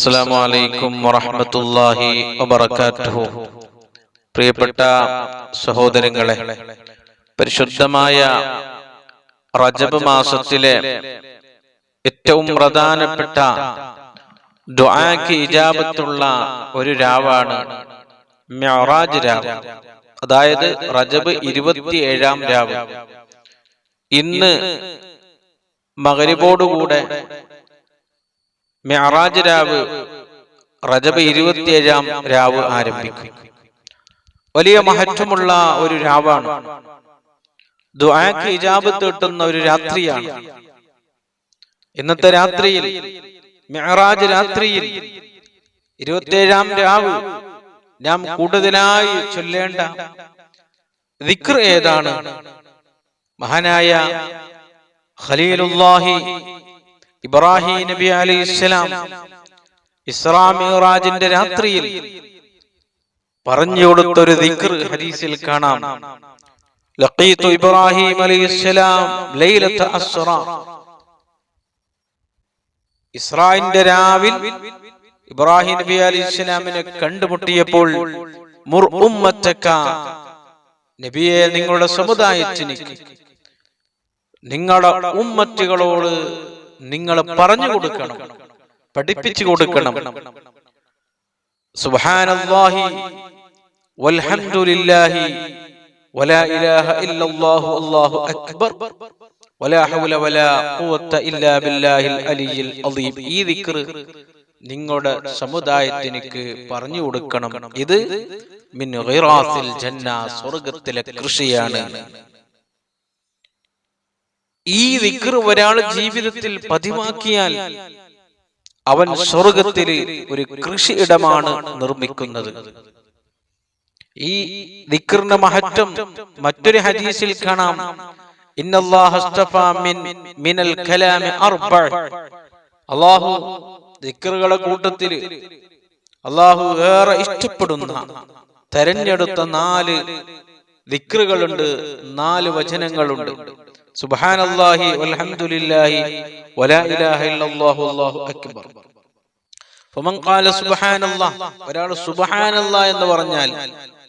അസ്സലാമു അലൈക്കും വറഹ്മത്തുള്ളാഹി വബറകാതുഹു പ്രിയപ്പെട്ട സഹോദരങ്ങളെ പരിശുദ്ധമായ റജബ് മാസത്തിലെ ഏറ്റവും പ്രധാനപ്പെട്ട ദുആക്ക് ഇജാബത്തുള്ള ഒരു രാവാണ് മിഅറാജ് രാവ്. അതായത് റജബ് ഇരുപത്തിയേഴാം രാവ്. ഇന്ന് മകരിബോടുകൂടെ മെഹറാജ് രാവ് റജബ് ഇരുപത്തിയേഴാം രാവ് ആരംഭിക്കും. വലിയ മഹത്വമുള്ള ഒരു രാവാണ്. ദുആക്ക് ഇജാബത്ത് കിട്ടുന്ന ഒരു രാത്രിയാണ്. ഇന്നത്തെ രാത്രിയിൽ മെഹറാജ് രാത്രിയിൽ ഇരുപത്തിയേഴാം രാവ് നാം കൂടുതലായി ചൊല്ലേണ്ട ദിക്ർ ഏതാണ്? മഹാനായ ഖലീലുല്ലാഹി ഇബ്രാഹിം നബി അലി ഇസ്ലാം ഇസ്രാ മിറാജിന്റെ രാത്രിയിൽ പറഞ്ഞു കൊടുത്തൊരു ദിക്ർ ഹദീസിൽ കാണാം. ലഖീത്തു ഇബ്രാഹിം അലി ഇസ്ലാം ലൈലത അസ്റ. ഇസ്രായിന്റെ രാവിൽ ഇബ്രാഹിം നബി അലി ഇസ്ലാമിനെ കണ്ടുമുട്ടിയപ്പോൾ മുർ ഉമ്മറ്റക്ക നബിയെ നിങ്ങളുടെ സമുദായത്തിന് നിങ്ങളുടെ ഉമ്മറ്റുകളോട് നിങ്ങൾ പറഞ്ഞു കൊടുക്കണം. പഠിപ്പിച്ചു കൊടുക്കണം. സുബ്ഹാനല്ലാഹി വൽഹംദുലില്ലാഹി ഈ നിങ്ങളുടെ സമുദായത്തിനിക്ക് പറഞ്ഞു കൊടുക്കണം. ഇത് മിൻ ഗിറാസിൽ ജന്ന സ്വർഗത്തിലെ കൃഷിയാണ്. ഈ ദിക്ർ ഒരാൾ ജീവിതത്തിൽ പതിവാക്കിയാൽ അവൻ സ്വർഗത്തിൽ ഒരു കൃഷി ഇടമാണ് നിർമ്മിക്കുന്നത്. ഈ ദിക്റിന്റെ മഹത്വം മറ്റൊരു ഹദീസിൽ കാണാം. അള്ളാഹു ദിക്റുകളുടെ കൂട്ടത്തിൽ അള്ളാഹു ഏറെ ഇഷ്ടപ്പെടുന്ന തെരഞ്ഞെടുത്ത നാല് ദിക്റുകളുണ്ട് നാല് വചനങ്ങളുണ്ട്. സുബ്ഹാനല്ലാഹി വൽഹംദുലില്ലാഹി വലാ ഇലാഹ ഇല്ലല്ലാഹു അല്ലാഹു അക്ബർ. ഫമൻ ഖാല സുബ്ഹാനല്ലാഹ് ഒരാൾ സുബ്ഹാനല്ലാഹ് എന്ന് പറഞ്ഞാൽ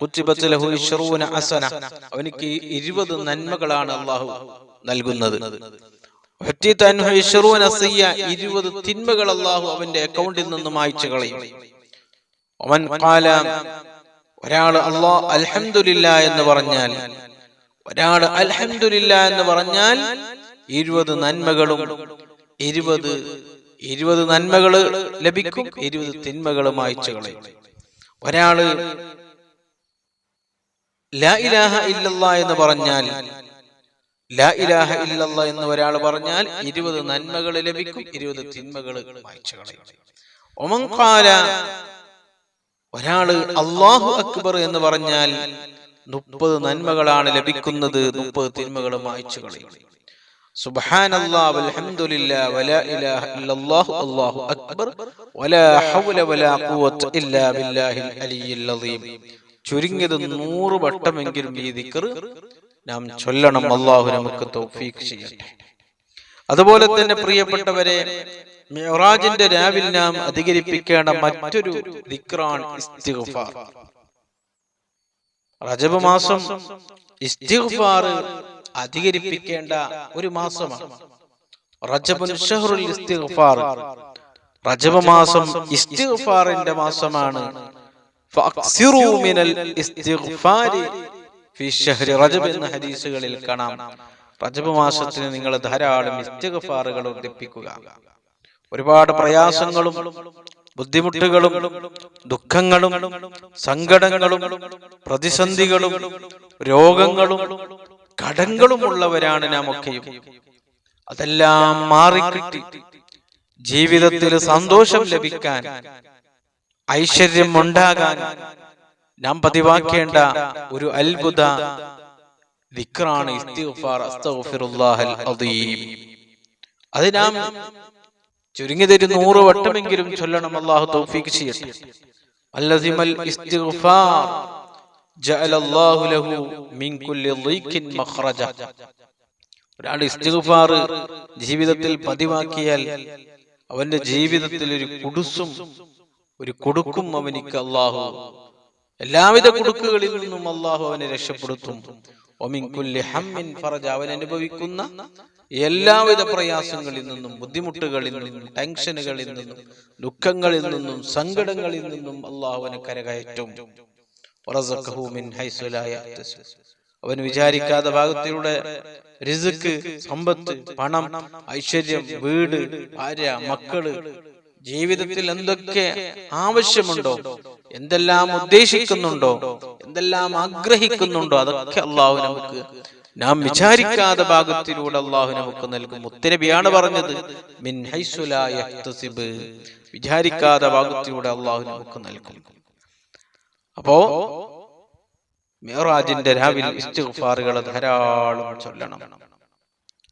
കുത്തിബത്ത് ലഹു ഇശ്റൂന ഹസന അവനിക്ക് 20 നന്മകളാണ് അല്ലാഹു നൽകുന്നത്. ഹത്തിത അൻഹു ഇശ്റൂന സിയ 20 തിന്മകൾ അല്ലാഹു അവന്റെ അക്കൗണ്ടിൽ നിന്ന് മായ്ച്ചു കളയും. ഒമൻ ഖാല ഒരാൾ അല്ലാഹ് അൽഹംദുലില്ലാഹ് എന്ന് പറഞ്ഞാൽ ഒരാൾ അൽഹമില്ല എന്ന് പറഞ്ഞാൽ ഇരുപത് നന്മകളും ഇരുപത് ഇരുപത് നന്മകൾ ലഭിക്കും ഇരുപത് തിന്മകളും അയച്ചു കളയും ഒരാൾ ലാ ഇലാഹ എന്ന് പറഞ്ഞാൽ ലാ ഇലാഹ ഇല്ലല്ല എന്ന് ഒരാൾ പറഞ്ഞാൽ ഇരുപത് നന്മകൾ ലഭിക്കും ഇരുപത് തിന്മകൾ വായിച്ചു കളയും ഒരാൾ അള്ളാഹു അക്ബർ എന്ന് പറഞ്ഞാൽ മുപ്പത് നന്മകളാണ് ലഭിക്കുന്നത്. മുപ്പത് തിന്മകളും വായിച്ചു കളയും. സുബ്ഹാനല്ലാഹ് വൽഹംദുലില്ലാഹ് വലാ ഇലാഹ ഇല്ലല്ലാഹു അല്ലാഹു അക്ബർ. വലാ ഹൗല വലാ ഖുവത ഇല്ലാ بالله العلي അളീം ചുരുങ്ങിയത് നൂറ് വട്ടമെങ്കിലും ഈ ദിക്ർ നാം ചൊല്ലണം. അള്ളാഹു നമുക്ക് തൗഫീഖ് ചെയ്യട്ടെ. അതുപോലെ തന്നെ പ്രിയപ്പെട്ടവരെ മെഹറാജിന്റെ രാവിൽ നാം അധികരിപ്പിക്കേണ്ട മറ്റൊരു ദിക്റാണ് ഇസ്തിഗ്ഫാർ. റജബ് മാസം ഇസ്തിഗ്ഫാർ അധികരിപ്പിക്കേണ്ട ഒരു മാസമാണ്. റജബുൻ ഷഹ്റുൽ ഇസ്തിഗ്ഫാർ റജബ് മാസം ഇസ്തിഗ്ഫാറിന്റെ മാസമാണ്. ഫഅക്സിറു മിനൽ ഇസ്തിഗ്ഫാരി ഫി ഷഹ്രി റജബ് എന്ന ഹദീസുകളിൽ കാണാം. റജബ് മാസത്തിന് നിങ്ങൾ ധാരാളം ഇസ്തിഗ്ഫാറുകൾ വർദ്ധിപ്പിക്കുക ഒരുപാട് പ്രയാസങ്ങളും ബുദ്ധിമുട്ടുകളും ദുഃഖങ്ങളും സങ്കടങ്ങളും പ്രതിസന്ധികളും രോഗങ്ങളും കടങ്ങളുമുള്ളവരാണ് നാം ഒക്കെയും. അതെല്ലാം മാറിക്കിട്ടി. ജീവിതത്തിൽ സന്തോഷം ലഭിക്കാൻ ഐശ്വര്യം ഉണ്ടാകാൻ നാം പതിവാക്കേണ്ട ഒരു അത്ഭുത ദിക്റാണ് അത് നാം ചുരുങ്ങിയത് തരും നൂറ് വട്ടമെങ്കിലും ചൊല്ലണം അള്ളാഹു തൗഫീഖ് ചെയ്യട്ടെ. അല്ലസിമൽ ഇസ്തിഗ്ഫാർ. ജഅല അല്ലാഹു ലഹു മിൻ കുല്ലി ളീഖിൻ മഖ്റജ. ഒരാൾ ഇസ്തിഗ്ഫാർ ജീവിതത്തിൽ പതിവാക്കിയാൽ അവന്റെ ജീവിതത്തിൽ ഒരു കുടുസും ഒരു കൊടുക്കും അവനിക്ക് അള്ളാഹു എല്ലാവിധ കുടുക്കുകളിൽ നിന്നും അള്ളാഹു അവനെ രക്ഷപ്പെടുത്തും. ഹമ്മിൻ ഫറജ അവൻ അനുഭവിക്കുന്ന എല്ലാവിധ പ്രയാസങ്ങളിൽ നിന്നും ബുദ്ധിമുട്ടുകളിൽ നിന്നും ടെൻഷനുകളിൽ നിന്നും ദുഃഖങ്ങളിൽ നിന്നും സങ്കടങ്ങളിൽ നിന്നും അള്ളാഹുവിനെ കരകയറ്റും. അവൻ വിചാരിക്കാത്ത ഭാഗത്തിലൂടെ റിസുക്ക് സമ്പത്ത് പണം ഐശ്വര്യം വീട് ഭാര്യ മക്കൾ ജീവിതത്തിൽ എന്തൊക്കെ ആവശ്യമുണ്ടോ? എന്തെല്ലാം ഉദ്ദേശിക്കുന്നുണ്ടോ? എന്തെല്ലാം ആഗ്രഹിക്കുന്നുണ്ടോ അതൊക്കെ അള്ളാഹു നമുക്ക് നാം വിചാരിക്കാത്ത ഭാഗത്തിലൂടെ അള്ളാഹു നമുക്ക് നൽകും. മുത്തരബിയാണ് പറഞ്ഞത്. മിൻ. വിചാരിക്കാത്ത ഭാഗത്തിലൂടെ അള്ളാഹു നമുക്ക് നൽകും. അപ്പോ മിറാജിന്റെ രാവിൽ ഇസ്തിഗ്ഫാറുകൾ ധാരാളം ചൊല്ലണം.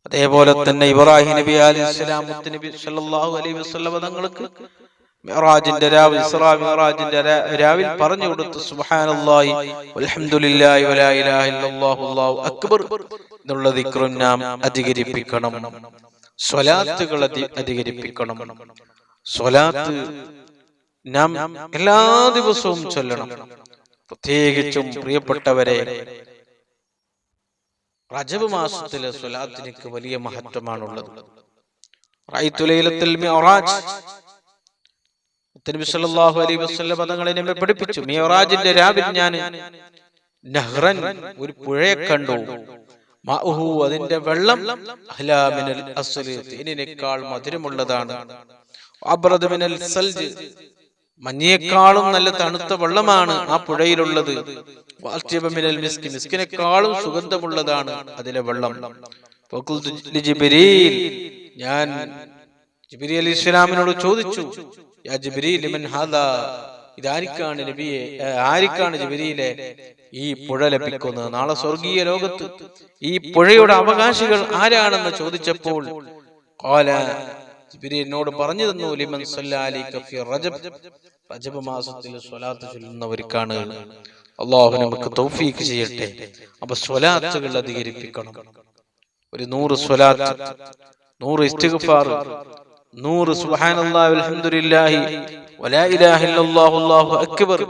അതേപോലെ തന്നെ ഇബ്രാഹിം നബി അലൈഹി സ്വലാം സല്ലല്ലാഹു അലൈഹി വസല്ലം തങ്ങൾക്ക് മിറാജിന്റെ രാവ് ഇസ്രാ മിറാജിന്റെ രാ- രാവിൽ പറഞ്ഞു കൊടുത്തു സുബ്ഹാനല്ലാഹി വൽഹംദുലില്ലാഹി വലാ ഇലാഹ ഇല്ലല്ലാഹു അല്ലാഹു അക്ബർ. എന്നുള്ള ദിക്റും നാം അധികരിപ്പിക്കണം. സ്വലാത്തുകൾ അധി- അധികരിപ്പിക്കണം. സ്വലാത്ത് നാം എല്ലാ ദിവസവും ചൊല്ലണം. പ്രത്യേകിച്ചും പ്രിയപ്പെട്ടവരെ റജബ് മാസത്തിലെ സ്വലാത്തിനൊക്കെ വലിയ മഹത്വമാണുള്ളത്. റൈത്തുലൈലത്തിൽ ലൈലത്തുൽ മിഅ്റാജ് മുത്തനബി സല്ലല്ലാഹു അലൈഹി വസല്ലം പദങ്ങളെ നമ്മെ പഠിപ്പിച്ചു. മിയറാജിന്റെ രാവിൽ ഞാൻ നഹ്റൻ ഒരു പുഴയെ കണ്ടു. മഅഹു അതിന്റെ വെള്ളം അഹ്ലാമിനൽ അസ്ലി തേനിനേക്കാൾ മധുരമുള്ളതാണ്. അബ്രദമിനൽ സൽജ് മഞ്ഞേക്കാളും നല്ല തണുത്ത വെള്ളമാണ് ആ പുഴയിലുള്ളത്. വാസ്തവ മിനൽ മിസ്കി മിസ്കിനേക്കാളും സുഗന്ധമുള്ളതാണ് അതിലെ വെള്ളം. ഞാൻ ജിബ്രീൽ അലി ഇസ്ലാമിനോട് ചോദിച്ചു ഇതാരിക്കാണ് നബിയെ ആരിക്കാണ് ജിബ്രീലെ ഈ പുഴ ലഭിക്കുന്നത്? നാളെ സ്വർഗീയ ലോകത്ത് ഈ പുഴയുടെ അവകാശികൾ ആരാണെന്ന് ചോദിച്ചപ്പോൾ എന്നോട് പറഞ്ഞു തന്നു ലിമൻ റജബ്. റജബ് മാസത്തിൽ സ്വലാത്ത് ചൊല്ലുന്നവർക്കാണ് അള്ളാഹു നമുക്ക് തൗഫീക്ക് ചെയ്യട്ടെ. അപ്പൊ സ്വലാത്തുകൾ അധികരിപ്പിക്കണം. ഒരു നൂറ് സ്വലാത്ത് നൂറ് ഇസ്തിഗ്ഫാർ നൂറ് അല്ലാഹു അക്ബർ.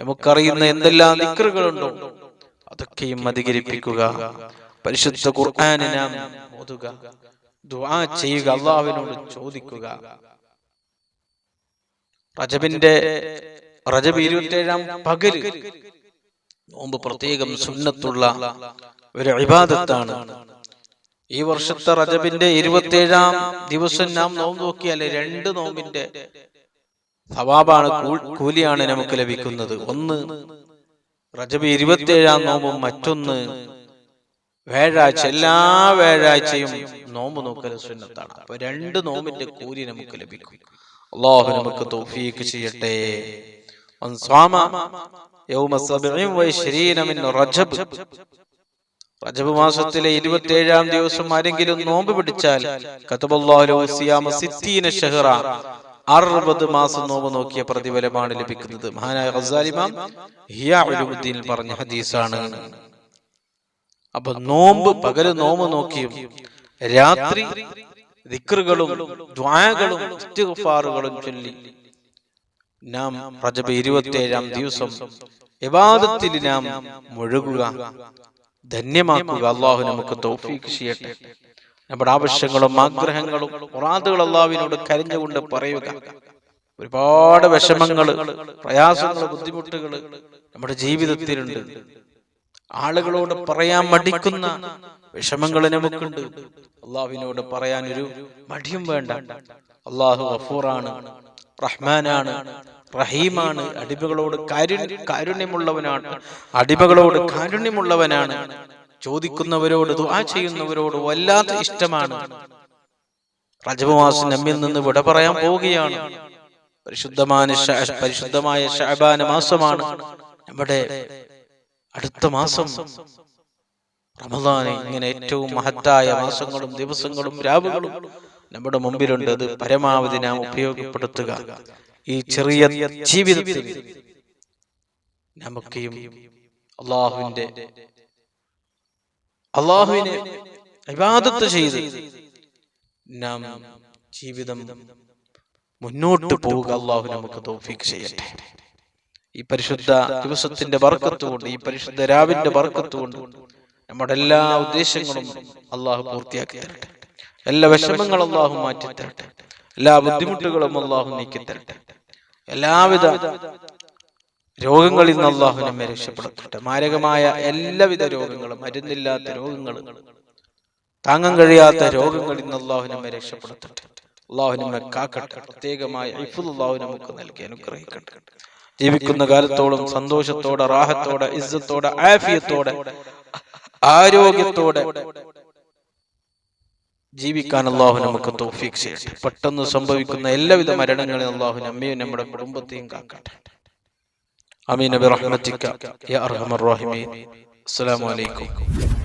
നമുക്കറിയുന്ന എന്തെല്ലാം നിക്കറുകളുണ്ടോ അതൊക്കെയും അധികരിപ്പിക്കുക. പരിശുദ്ധ ഓതുക. ദുആ ചെയ്യുക. അള്ളാഹുവിനോട് ചോദിക്കുക. റജബിന്റെ റജബ് ഇരുപത്തിയേഴാം പകൽ നോമ്പ് പ്രത്യേകം സുന്നത്തുള്ള ഒരു ഇബാദത്താണ്. ഈ വർഷത്തെ റജബിന്റെ ഇരുപത്തിയേഴാം ദിവസം നാം നോമ്പ് നോക്കിയാൽ രണ്ട് നോമ്പിന്റെ സവാബാണ് കൂലിയാണ് നമുക്ക് ലഭിക്കുന്നത്. ഒന്ന് റജബ് ഇരുപത്തിയേഴാം നോമ്പും മറ്റൊന്ന് വ്യാഴാഴ്ച. എല്ലാ വ്യാഴാഴ്ചയും നോമ്പ് നോക്കൽ സുന്നത്താണ്. അപ്പൊ രണ്ട് നോമ്പിന്റെ കൂലി നമുക്ക് ലഭിക്കും. അള്ളാഹു നമുക്ക് തോഫീക്ക് ചെയ്യട്ടെ. യൗമ സബ്ഇൻ വഇശ്രീന മിൻ റജബ്. റജബ് മാസത്തിലെ ഇരുപത്തിയേഴാം ദിവസം ആരെങ്കിലും നോമ്പ് പിടിച്ചാൽ അറുപത് മാസം നോമ്പ് നോക്കിയ പ്രതിഫലമാണ് ലഭിക്കുന്നത്. മഹാനായ പറഞ്ഞ ഹദീസാണ്. അപ്പൊ നോമ്പ് പകൽ നോമ്പ് നോക്കിയും രാത്രി ദിക്റുകളും ദ്വാകളും ഇസ്തിഗ്ഫാറുകളും ചൊല്ലി നാം റജബ് ഇരുപത്തിയേഴാം ദിവസം ഇബാദത്തിൽ നാം മുഴുകുക. ധന്യമാക്കുക. അള്ളാഹു നമുക്ക് തൗഫീക്ക് ചെയ്യട്ടെ. നമ്മുടെ ആവശ്യങ്ങളും ആഗ്രഹങ്ങളും മുറാദുകൾ അള്ളാഹുവിനോട് കരഞ്ഞുകൊണ്ട് പറയുക. ഒരുപാട് വിഷമങ്ങൾ പ്രയാസങ്ങൾ ബുദ്ധിമുട്ടുകൾ നമ്മുടെ ജീവിതത്തിലുണ്ട്. ആളുകളോട് പറയാൻ മടിക്കുന്ന വിഷമങ്ങൾ നമുക്കുണ്ട്. അള്ളാഹുവിനോട് പറയാൻ ഒരു മടിയും വേണ്ട. അള്ളാഹു ഗഫൂറാണ് റഹ്മാനാണ് റഹീമാണ് അടിമകളോട് കാരുണ്യ കാരുണ്യമുള്ളവനാണ്. അടിമകളോട് കാരുണ്യമുള്ളവനാണ്. ചോദിക്കുന്നവരോട് ദുആ ചെയ്യുന്നവരോട് വല്ലാത്ത ഇഷ്ടമാണ്. റജബ് മാസം നമ്മിൽ നിന്ന് വിട പറയാൻ പോവുകയാണ്. പരിശുദ്ധമായ പരിശുദ്ധമായ ഷഅബാന മാസമാണ്. നമ്മുടെ അടുത്ത മാസം. റമദാനെ ഇങ്ങനെ ഏറ്റവും മഹത്തായ മാസങ്ങളും ദിവസങ്ങളും രാവുകളും നമ്മുടെ മുമ്പിലുണ്ട്. അത് പരമാവധി നാം ഉപയോഗപ്പെടുത്തുക. ഈ ചെറിയ ജീവിതത്തിൽ നമുക്കെയും അള്ളാഹുവിന്റെ അള്ളാഹുവിനെ ഇബാദത്ത് ചെയ്ത് നാം ജീവിതം മുന്നോട്ട് പോവുക അള്ളാഹു നമുക്ക് തോഫിക്ക് ചെയ്യട്ടെ. ഈ പരിശുദ്ധ ദിവസത്തിന്റെ വർക്കത്തുകൊണ്ട് ഈ പരിശുദ്ധ രാവിന്റെ വർക്കത്തുകൊണ്ട് നമ്മുടെ എല്ലാ ഉദ്ദേശങ്ങളും അള്ളാഹു പൂർത്തിയാക്കി തരട്ടെ. എല്ലാ വിഷമങ്ങളും അള്ളാഹു മാറ്റി തരട്ടെ. എല്ലാ ബുദ്ധിമുട്ടുകളും അള്ളാഹു നീക്കിത്തരട്ടെ എല്ലാവിധ രോഗങ്ങളിൽ നിന്ന് അള്ളാഹു നമ്മെ രക്ഷപ്പെടുത്തട്ടെ. മാരകമായ എല്ലാവിധ രോഗങ്ങളും മരുന്നില്ലാത്ത രോഗങ്ങൾ താങ്ങാൻ കഴിയാത്ത രോഗങ്ങളിൽ നിന്ന് അള്ളാഹു നമ്മെ രക്ഷപ്പെടുത്തട്ടെ. അള്ളാഹു നമ്മെ കാക്കട്ടെ. പ്രത്യേകമായ അള്ളാഹു നമുക്ക് നൽകി അനുഗ്രഹിക്കട്ടെ. ജീവിക്കുന്ന കാലത്തോളം സന്തോഷത്തോടെ റാഹത്തോടെ ഇസ്സത്തോടെ ആഫിയത്തോടെ ആരോഗ്യത്തോടെ ജീവിക്കാൻ അള്ളാഹു നമുക്ക് തൗഫീഖ് ചെയ്യട്ടെ. പെട്ടെന്ന് സംഭവിക്കുന്ന എല്ലാവിധ മരണങ്ങളിൽ അള്ളാഹു നമ്മയും നമ്മുടെ കുടുംബത്തെയും കാക്കട്ടെ. അമീൻ അബി റഹ്മത്തിക്ക. അസ്സലാമു അലൈക്കും.